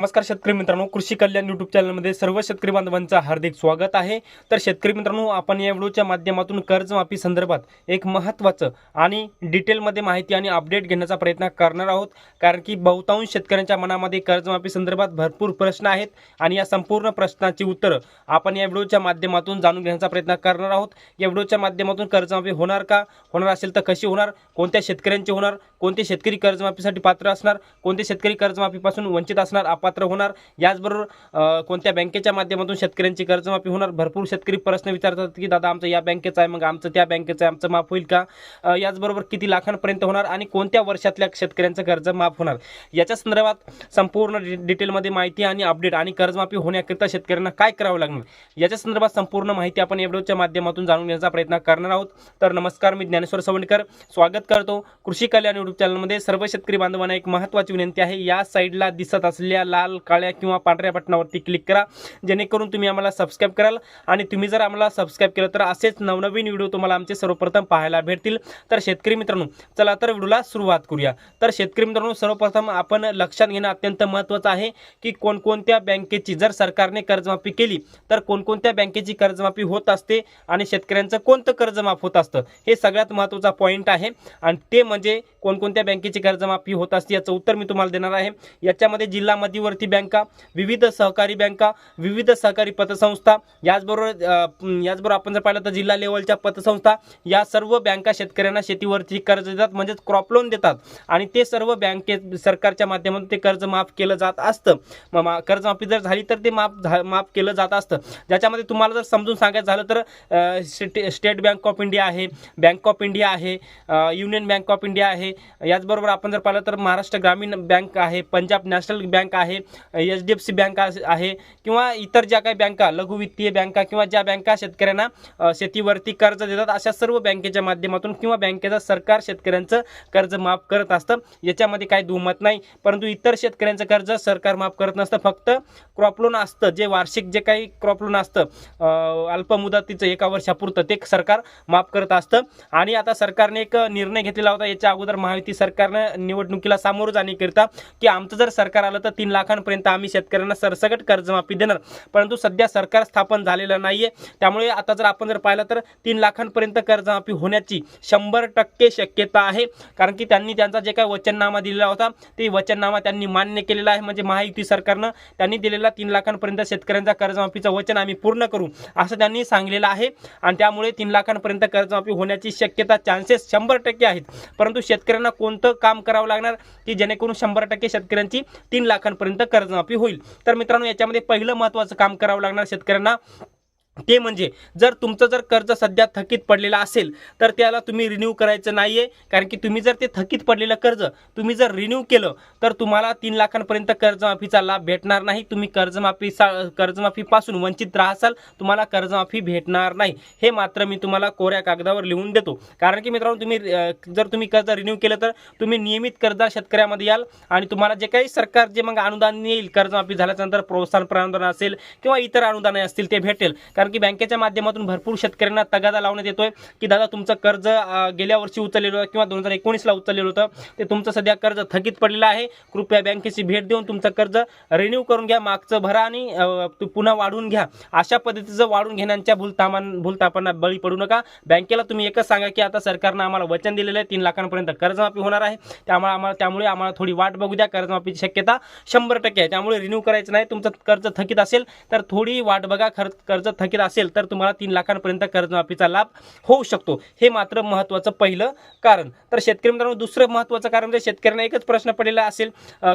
नमस्कार शेतकरी मित्रांनो कृषी कल्याण युट्यूब चॅनलमध्ये सर्व शेतकरी बांधवांचं हार्दिक स्वागत आहे. तर शेतकरी मित्रांनो आपण या व्हिडिओच्या माध्यमातून कर्जमाफी संदर्भात एक महत्त्वाचं आणि डिटेलमध्ये माहिती आणि अपडेट घेण्याचा प्रयत्न करणार आहोत. कारण की बहुतांश शेतकऱ्यांच्या मनामध्ये कर्जमाफी संदर्भात भरपूर प्रश्न आहेत आणि या संपूर्ण प्रश्नाची उत्तरं आपण या व्हिडिओच्या माध्यमातून जाणून घेण्याचा प्रयत्न करणार आहोत. या व्हिडिओच्या माध्यमातून कर्जमाफी होणार का? होणार असेल तर कशी होणार? कोणत्या शेतकऱ्यांची होणार? कोणते शेतकरी कर्जमाफीसाठी पात्र असणार? कोणते शेतकरी कर्जमाफीपासून वंचित असणार? आपण पात्र होणार. याचबरोबर कोणत्या बँकेच्या माध्यमातून शेतकऱ्यांची कर्जमाफी होणार? भरपूर शेतकरी प्रश्न विचारतात की दादा आमचं या बँकेचं आहे मग आमचं त्या बँकेचं आहे आमचं माफ होईल का? याचबरोबर किती लाखांपर्यंत होणार आणि कोणत्या वर्षातल्या शेतकऱ्यांचं कर्ज माफ होणार? याच्या संदर्भात संपूर्ण डिटेलमध्ये माहिती आणि अपडेट आणि कर्जमाफी होण्याकरिता शेतकऱ्यांना काय करावं लागणार? याच्या संदर्भात संपूर्ण माहिती आपण या माध्यमातून जाणून घेण्याचा प्रयत्न करणार आहोत. तर नमस्कार मी ज्ञानेश्वर सवंडकर. स्वागत करतो कृषी कल्याण युट्यूब चॅनलमध्ये सर्व शेतकरी बांधवांना एक महत्त्वाची विनंती आहे. या साईडला दिसत असलेल्या लाल काळ्या किंवा पांढऱ्या बटनावरती क्लिक करा. जेणेकरून तुम्ही आम्हाला सबस्क्राईब कराल. आणि तुम्ही जर आम्हाला सबस्क्राईब केलं तर असेच नवनवीन व्हिडिओ तुम्हाला आमचे सर्वप्रथम पाहायला भेटतील. तर शेतकरी मित्रांनो चला तर व्हिडिओला सुरुवात करूया. तर शेतकरी मित्रांनो सर्वप्रथम आपण लक्षात घेणं अत्यंत महत्त्वाचं आहे की कोणकोणत्या बँकेची जर सरकारने कर्जमाफी केली तर कोणकोणत्या बँकेची कर्जमाफी होत असते आणि शेतकऱ्यांचं कोणतं कर्जमाफ होत असतं हे सगळ्यात महत्त्वाचा पॉईंट आहे. आणि ते म्हणजे कोणकोणत्या बँकेची कर्जमाफी होत असते याचं उत्तर मी तुम्हाला देणार आहे. याच्यामध्ये जिल्हा मध्यवर्ती बँका विविध सहकारी बँका विविध सहकारी पतसंस्था याचबरोबर याचबरोबर आपण जर पाहिलं तर जिल्हा लेवलच्या पतसंस्था या सर्व बँका शेतकऱ्यांना शेतीवरती कर्ज देतात म्हणजेच क्रॉप लोन देतात. आणि ते सर्व बँकेत सरकारच्या माध्यमातून ते कर्ज माफ केलं जात असतं. मग मा- कर्जमाफी जर झाली तर ते माफ झा- माफ केलं जात असतं. ज्याच्यामध्ये तुम्हाला जर समजून सांगायचं झालं तर state- state bank of India आहे बँक ऑफ इंडिया आहे युनियन बँक ऑफ इंडिया आहे. याचबरोबर आपण जर पाहिलं तर महाराष्ट्र ग्रामीण बँक आहे पंजाब नॅशनल बँक आहे H D F C bank आहे किंवा इतर ज्या काही बँका लघु वित्तीय बँका किंवा ज्या बँका शेतकऱ्यांना शेतीवरती कर्ज देतात अशा सर्व बँकेच्या माध्यमातून किंवा बँकेचं सरकार शेतकऱ्यांचं कर्ज माफ करत असतं. याच्यामध्ये काही दुमत नाही. परंतु इतर शेतकऱ्यांचं कर्ज सरकार माफ करत नसतं. फक्त क्रॉप लोन असतं. जे वार्षिक जे काही क्रॉप लोन असतं अल्प मुदतीचं एका वर्षापुरतं ते सरकार माफ करत असतं. आणि आता सरकारने एक निर्णय घेतलेला होता. याच्या अगोदर महायुती सरकारनं निवडणुकीला सामोरं जाण्याकरिता की आमचं जर सरकार आलं तर तीन लाख लाखांपर्यंत आम्ही शेतकऱ्यांना सरसकट कर्जमाफी देणार. परंतु सध्या सरकार स्थापन झालेलं नाहीये. त्यामुळे आता जर आपण जर पाहिलं तर तीन लाखांपर्यंत कर्जमाफी होण्याची शंभर टक्के शक्यता आहे. कारण की त्यांनी त्यांचा जे काही वचननामा दिलेला होता ते वचननामा त्यांनी मान्य केलेला आहे. म्हणजे महायुती सरकारनं त्यांनी दिलेला तीन लाखांपर्यंत शेतकऱ्यांचा कर्जमाफीचं वचन आम्ही पूर्ण करू असं त्यांनी सांगलेलं आहे. आणि त्यामुळे तीन लाखांपर्यंत कर्जमाफी होण्याची शक्यता चान्सेस शंभर टक्के आहेत. परंतु शेतकऱ्यांना कोणतं काम करावं लागणार? की जेणेकरून शंभर टक्के शेतकऱ्यांची तीन लाखांपर्यंत कर्जमाफी होईल. तर मित्रांनो याच्यामध्ये पहिलं महत्त्वाचं काम करावं लागणार शेतकऱ्यांना. ते म्हणजे जर तुमचं जर कर्ज सध्या थकीत पडलेलं असेल तर त्याला तुम्ही रिन्यू करायचं नाही आहे कारण की तुम्ही जर ते थकीत पडलेलं कर्ज तुम्ही जर रिन्यू केलं तर तुम्हाला तीन लाखांपर्यंत कर्जमाफीचा लाभ भेटणार नाही. तुम्ही कर्जमाफी सा कर्जमाफीपासून वंचित राहसाल तुम्हाला कर्जमाफी भेटणार नाही. हे मात्र मी तुम्हाला कोऱ्या कागदावर लिहून देतो. कारण की मित्रांनो तुम्ही जर तुम्ही कर्ज रिन्यू केलं तर तुम्ही नियमित कर्जदार शेतकऱ्यामध्ये याल आणि तुम्हाला जे काही सरकार जे मग अनुदान येईल कर्जमाफी झाल्यानंतर प्रोत्साहन अनुदान असेल किंवा इतर अनुदाने असतील ते भेटेल. कारण की बँकेच्या माध्यमातून भरपूर शेतकऱ्यांना तगादा लावण्यात येतोय की दादा तुमचं कर्ज गेल्या वर्षी उचललेलं किंवा दोन हजार एकोणीसला उचललेलं होतं. ते तुमचं सध्या कर्ज थकीत पडलेलं आहे. कृपया बँकेची भेट देऊन तुमचं कर्ज रिन्यू करून घ्या मागचं भरा आणि पुन्हा वाढवून घ्या. अशा पद्धतीचं वाढून घेण्याच्या भूलतामान भूलतापांना बळी पडू नका. बँकेला तुम्ही एकच सांगा की आता सरकारनं आम्हाला वचन दिलेलं आहे तीन लाखांपर्यंत कर्जमाफी होणार आहे. त्यामुळे आम्हाला त्यामुळे आम्हाला थोडी वाट बघू द्या कर्जमाफीची शक्यता शंभर टक्के आहे. त्यामुळे रिन्यू करायचं नाही. तुमचं कर्ज थकीत असेल तर थोडी वाट बघा. खर्च कर्ज थकीत असेल तर तुम्हाला तीन लाखांपर्यंत कर्जमाफीचा लाभ होऊ शकतो. हे मात्र महत्त्वाचं पहिलं कारण. तर शेतकरी मित्रांनो दुसरं महत्त्वाचं कारण म्हणजे शेतकऱ्यांना एकच प्रश्न पडलेला असेल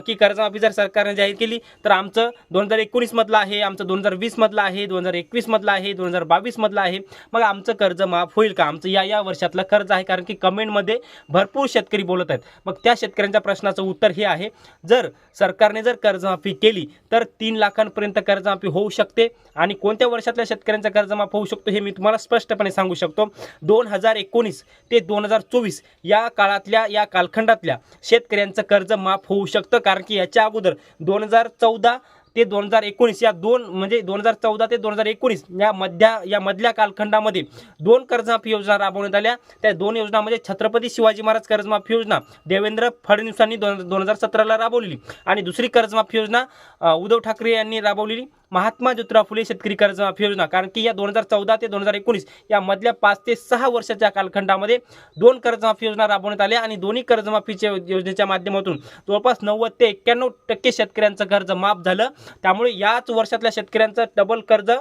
की कर्जमाफी जर सरकारने जाहीर केली तर आमचं दोन हजार एकोणीसमधलं आहे आमचं दोन हजार वीसमधलं आहे दोन हजार एकवीसमधलं आहे दोन हजार बावीसमधलं आहे. मग आमचं कर्ज माफ होईल का? आमचं या या वर्षातलं कर्ज आहे कारण की कमेंटमध्ये भरपूर शेतकरी बोलत आहेत. मग त्या शेतकऱ्यांच्या प्रश्नाचं उत्तर हे आहे जर सरकारने जर कर्जमाफी केली तर तीन लाखांपर्यंत कर्जमाफी होऊ शकते. आणि कोणत्या वर्षातल्या शेतकऱ्यांचा कर्जमाफ होऊ शकतो हे मी तुम्हाला स्पष्टपणे सांगू शकतो. दोन हजार एकोणीस ते दोन हजार चोवीस या काळातल्या या कालखंडातल्या शेतकऱ्यांचं कर्ज माफ होऊ शकतं. कारण की याच्या अगोदर दोन हजार चौदा ते दोन हजार एकोणीस या दोन म्हणजे दोन हजार चौदा ते दोन हजार एकोणीस या मध्या या मधल्या कालखंडामध्ये दोन कर्जमाफी योजना राबवण्यात आल्या. त्या दोन योजनामध्ये छत्रपती शिवाजी महाराज कर्जमाफी योजना देवेंद्र फडणवीसांनी दोन दोन हजार सतराला राबवलेली आणि दुसरी कर्जमाफी योजना उद्धव ठाकरे यांनी राबवलेली. महात्मा ज्योतिराव फुले शेतकरी कर्जमाफी योजना. कारण की या दोन हजार चौदा ते दोन हजार एकोणीस या मधल्या पाच ते सहा वर्षाच्या कालखंडामध्ये दोन कर्जमाफी योजना राबवण्यात आल्या आणि दोन्ही कर्जमाफीच्या योजनेच्या माध्यमातून जवळपास नव्वद ते एक्क्याण्णव टक्के शेतकऱ्यांचं कर्ज माफ झालं. त्यामुळे याच वर्षातल्या शेतकऱ्यांचं डबल कर्ज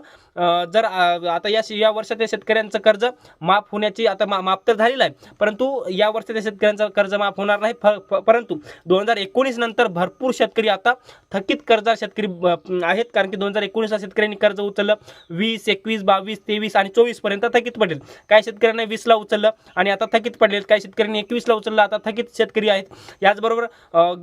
जर आता या या वर्षातल्या शेतकऱ्यांचं कर्ज माफ होण्याची आता मा माफ तर झालेलं आहे. परंतु या वर्षातल्या शेतकऱ्यांचं कर्ज माफ होणार नाही. फ- परंतु दोन हजार एकोणीस नंतर भरपूर शेतकरी आता थकीत कर्जदार शेतकरी आहेत. कारण की दोन हजार एकोणीसला शेतकऱ्यांनी कर्ज उचललं. वीस एकवीस बावीस तेवीस आणि चोवीसपर्यंत थकीत पडेल. काही शेतकऱ्यांना वीसला उचललं आणि आता थकीत पडलेत काही शेतकऱ्यांनी एकवीसला उचललं आता थकीत शेतकरी आहेत. याचबरोबर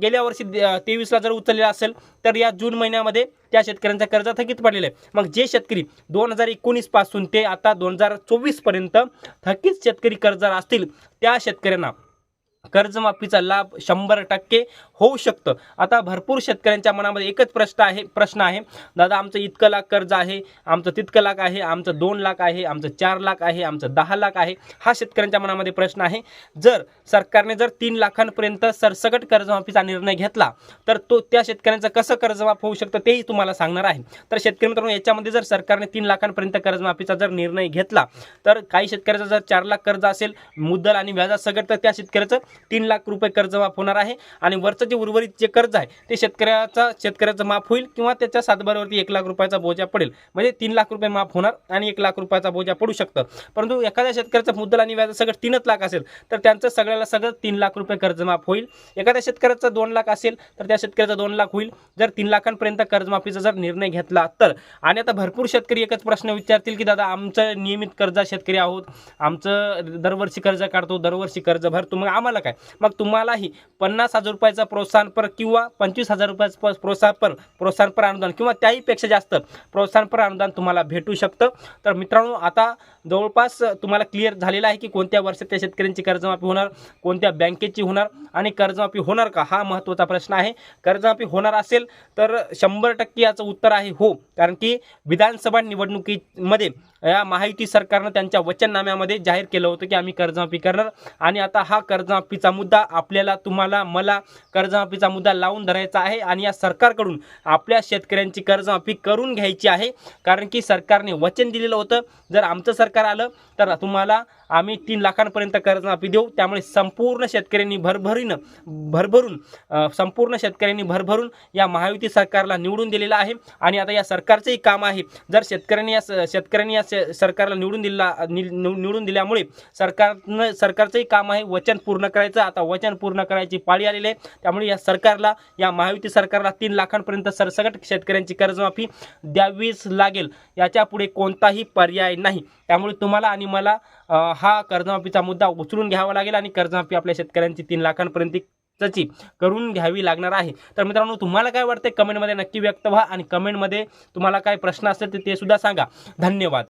गेल्या वर्षी तेवीसला जर उचललेलं असेल तर या जून महिन्यामध्ये त्या शेतकऱ्यांचा कर्ज थकीत पडलेलं आहे. मग जे शेतकरी दोन हजार एकोणीसपासून ते आता दोन हजार चोवीसपर्यंत थकीत शेतकरी कर्जदार असतील त्या शेतकऱ्यांना कर्जमाफीचा लाभ शंभर टक्के होऊ शकतं. आता भरपूर शेतकऱ्यांच्या मनामध्ये एकच प्रश्न आहे प्रश्न आहे दादा आमचं इतकं लाख कर्ज आहे आमचं तितकं लाख आहे आमचं दोन लाख आहे आमचं चार लाख आहे आमचं दहा लाख आहे हा शेतकऱ्यांच्या मनामध्ये प्रश्न आहे. जर सरकारने जर तीन लाखांपर्यंत सरसकट कर्जमाफीचा निर्णय घेतला तर तो त्या शेतकऱ्यांचं कसं कर्जमाफ होऊ शकतं तेही तुम्हाला सांगणार आहे. तर शेतकरी मित्रांनो याच्यामध्ये जर सरकारने तीन लाखांपर्यंत कर्जमाफीचा जर निर्णय घेतला तर काही शेतकऱ्याचं जर चार लाख कर्ज असेल मुद्दल आणि व्याजासकट तर त्या शेतकऱ्याचं तीन लाख रुपये कर्ज माफ होणार आहे आणि वरचं जे उर्वरित जे कर्ज आहे ते शेतकऱ्याचा शेतकऱ्याचं माफ होईल किंवा त्याच्या सातबारावरती एक लाख रुपयाचा बोजा पडेल. म्हणजे तीन लाख रुपये माफ होणार आणि एक लाख रुपयाचा बोजा पडू शकतं. परंतु एखाद्या शेतकऱ्याचं मुद्दल आणि व्याज सगळं तीनच लाख असेल तर त्यांचं सगळ्याला सगळं तीन लाख रुपये कर्ज माफ होईल. एखाद्या शेतकऱ्याचं दोन लाख असेल तर त्या शेतकऱ्याचं दोन लाख होईल. जर तीन लाखांपर्यंत कर्जमाफीचा जर निर्णय घेतला तर. आणि आता भरपूर शेतकरी एकच प्रश्न विचारतील की दादा आमचं नियमित कर्जा शेतकरी आहोत. आमचं दरवर्षी कर्ज काढतो दरवर्षी कर्ज भरतो. मग आम्हाला काय मग तुम्हालाही पन्नास हजार रुपयाचा प्रोत्साहनपर किंवा पंचवीस हजार रुपयाचं प्रोत्साहनपर प्रोत्साहनपर अनुदान किंवा त्याहीपेक्षा जास्त प्रोत्साहनपर अनुदान तुम्हाला भेटू शकतं. तर मित्रांनो आता जवळपास तुम्हाला क्लिअर झालेलं आहे की कोणत्या वर्षात त्या शेतकऱ्यांची कर्जमाफी होणार कोणत्या बँकेची होणार आणि कर्जमाफी होणार का? हा महत्त्वाचा प्रश्न आहे. कर्जमाफी होणार असेल तर शंभर टक्के याचं उत्तर आहे हो. कारण की विधानसभा निवडणुकीमध्ये या महायुती सरकारनं त्यांच्या वचननाम्यामध्ये जाहीर केलं होतं की आम्ही कर्जमाफी करणार आणि आता हा कर्जमाफी कर्जमाफीचा मुद्दा आपल्याला तुम्हाला मला कर्जमाफीचा मुद्दा लावून धरायचा आहे आणि या सरकारकडून आपल्या शेतकऱ्यांची कर्जमाफी करून घ्यायची आहे. कारण की सरकारने वचन दिलेलं होतं. जर आमचं सरकार आलं तर तुम्हाला आम्ही तीन लाखांपर्यंत कर्जमाफी देऊ. त्यामुळे संपूर्ण शेतकऱ्यांनी भरभरीनं भरभरून संपूर्ण शेतकऱ्यांनी भरभरून या महायुती सरकारला निवडून दिलेलं आहे. आणि आता या सरकारचंही काम आहे. जर शेतकऱ्यांनी या स- शेतकऱ्यांनी या स- सरकारला निवडून दिला नि- निव- निवडून दिल्यामुळे सरकारनं सरकारचंही काम आहे. वचन पूर्ण करायचं. आता वचन पूर्ण करायची पाळी आलेली आहे. त्यामुळे या सरकारला या महायुती सरकारला तीन लाखांपर्यंत सरसकट शेतकऱ्यांची कर्जमाफी द्यावीच लागेल. याच्यापुढे कोणताही पर्याय नाही. त्यामुळे तुम्हाला आणि मला हा कर्जमाफीचा मुद्दा उचलून घ्यावा लागेल आणि कर्जमाफी आपल्या शेतकऱ्यांची तीन लाखांपर्यंतची करून घ्यावी लागणार आहे. तर मित्रांनो तुम्हाला काय वाटते कमेंटमध्ये नक्की व्यक्त व्हा आणि कमेंटमध्ये तुम्हाला काय प्रश्न असेल तर ते सुद्धा सांगा. धन्यवाद.